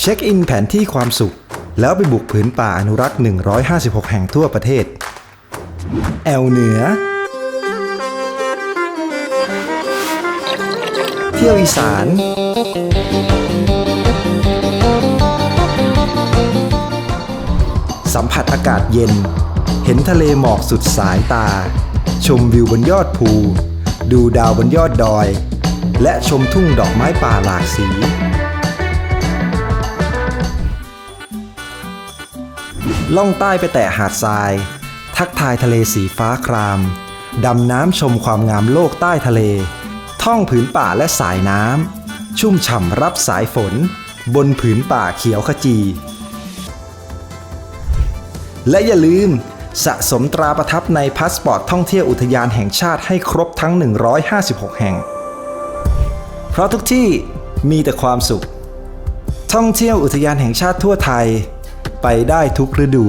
เช็คอินแผนที่ความสุข แล้วไปบุกผืนป่าอนุรักษ์ 156 แห่งทั่วประเทศ แอลเหนือ เที่ยวอีสาน สัมผัสอากาศเย็น เห็นทะเลหมอกสุดสายตา ชมวิวบนยอดภู ดูดาวบนยอดดอย และชมทุ่งดอกไม้ป่าหลากสี ล่องใต้ไปแตะหาดทราย ทักทายทะเลสีฟ้าคราม ดำน้ำชมความงามโลกใต้ทะเล ท่องผืนป่าและสายน้ำ ชุ่มฉ่ำรับสายฝน บนผืนป่าเขียวขจี และอย่าลืมสะสมตราประทับในพาสปอร์ตท่องเที่ยวอุทยานแห่งชาติให้ครบทั้ง 156 แห่ง เพราะทุกที่มีแต่ความสุข ท่องเที่ยวอุทยานแห่งชาติทั่วไทย ไปได้ทุกฤดู